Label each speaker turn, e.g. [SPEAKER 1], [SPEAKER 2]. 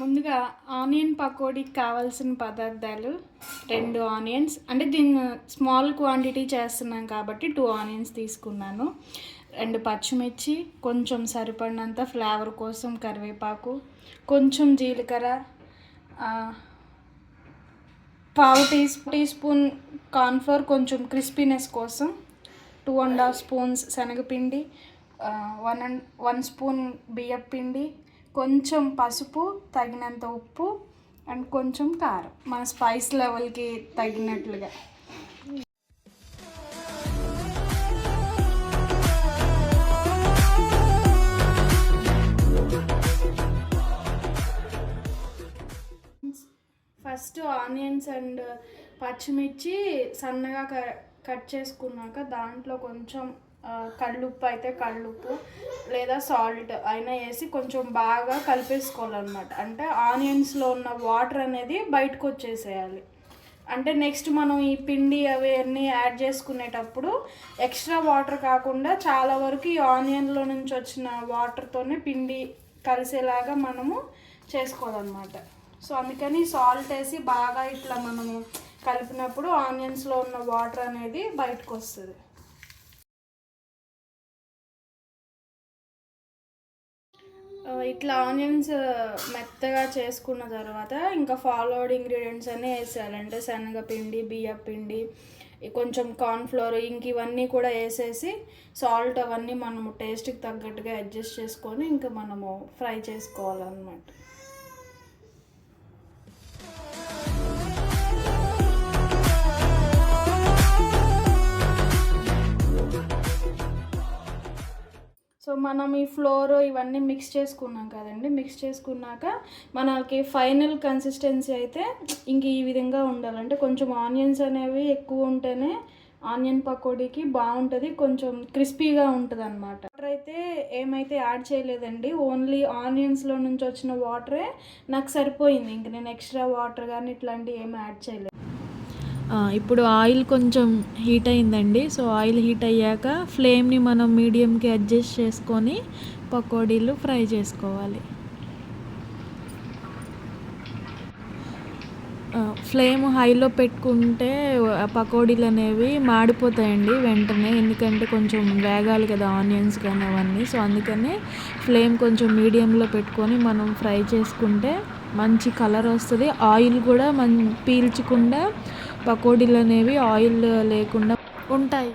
[SPEAKER 1] ముందుగా ఆనియన్ పకోడీకి కావాల్సిన పదార్థాలు రెండు ఆనియన్స్. అంటే దీన్ని స్మాల్ క్వాంటిటీ చేస్తున్నాం కాబట్టి టూ ఆనియన్స్ తీసుకున్నాను. రెండు పచ్చిమిర్చి కొంచెం సరిపడినంత ఫ్లేవర్ కోసం కరివేపాకు కొంచెం జీలకర్ర పావు టీ టీ స్పూన్ కార్న్ఫ్లోర్ కొంచెం క్రిస్పీనెస్ కోసం టూ అండ్ హాఫ్ స్పూన్స్ శనగపిండి వన్ అండ్ వన్ స్పూన్ బియ్యపిండి పిండి కొంచెం పసుపు తగినంత ఉప్పు అండ్ కొంచెం కారం. మన స్పైస్ లెవెల్కి తగినట్లుగా. ఫస్ట్ ఆనియన్స్ అండ్ పచ్చిమిర్చి సన్నగా క- కట్ చేసుకున్నాక దాంట్లో కొంచెం కళ్ళుప్పు అయితే కళ్ళుప్పు లేదా సాల్ట్ అయినా వేసి కొంచెం బాగా కలిపేసుకోవాలన్నమాట. అంటే ఆనియన్స్లో ఉన్న వాటర్ అనేది బయటకు వచ్చేసేయాలి. అంటే నెక్స్ట్ మనం ఈ పిండి అవి అన్నీ యాడ్ చేసుకునేటప్పుడు ఎక్స్ట్రా వాటర్ కాకుండా చాలా వరకు ఈ ఆనియన్లో నుంచి వచ్చిన వాటర్తోనే పిండి కలిసేలాగా మనము చేసుకోవాలన్నమాట. సో అందుకని సాల్ట్ వేసి బాగా ఇట్లా మనము కలిపినప్పుడు ఆనియన్స్లో ఉన్న వాటర్ అనేది బయటకు వస్తుంది. ఇట్లా ఆనియన్స్ మెత్తగా చేసుకున్న తర్వాత ఇంకా ఫాలోడ్ ఇంగ్రీడియంట్స్ అన్నీ వేసేయాలి. అంటే శనగపిండి బియ్యం పిండి కొంచెం కార్న్ఫ్లోర్ ఇంక ఇవన్నీ కూడా వేసేసి సాల్ట్ అవన్నీ మనము టేస్ట్కి తగ్గట్టుగా అడ్జస్ట్ చేసుకొని ఇంకా మనము ఫ్రై చేసుకోవాలన్నమాట. సో మనం ఈ ఫ్లోర్ ఇవన్నీ మిక్స్ చేసుకున్నాం కదండి. మిక్స్ చేసుకున్నాక మనకి ఫైనల్ కన్సిస్టెన్సీ అయితే ఇంక ఈ విధంగా ఉండాలంటే కొంచెం ఆనియన్స్ అనేవి ఎక్కువ ఉంటేనే ఆనియన్ పకోడీకి బాగుంటుంది. కొంచెం క్రిస్పీగా ఉంటుంది అనమాట వాటర్ అయితే ఏమైతే యాడ్ చేయలేదండి. ఓన్లీ ఆనియన్స్లో నుంచి వచ్చిన వాటరే నాకు సరిపోయింది. ఇంక నేను ఎక్స్ట్రా వాటర్ కానీ ఇట్లాంటివి ఏమి యాడ్ చేయలేదు.
[SPEAKER 2] ఇప్పుడు ఆయిల్ కొంచెం హీట్ అయిందండి. సో ఆయిల్ హీట్ అయ్యాక ఫ్లేమ్ని మనం మీడియంకి అడ్జస్ట్ చేసుకొని పకోడీలు ఫ్రై చేసుకోవాలి. ఫ్లేమ్ హైలో పెట్టుకుంటే పకోడీలు అనేవి మాడిపోతాయండి వెంటనే. ఎందుకంటే కొంచెం వేగాలి కదా ఆనియన్స్ కానీ అవన్నీ. సో అందుకని ఫ్లేమ్ కొంచెం మీడియంలో పెట్టుకొని మనం ఫ్రై చేసుకుంటే మంచి కలర్ వస్తుంది. ఆయిల్ కూడా మన్ పీల్చకుండా పకోడీలు అనేవి ఆయిల్ లేకుండా ఉంటాయి.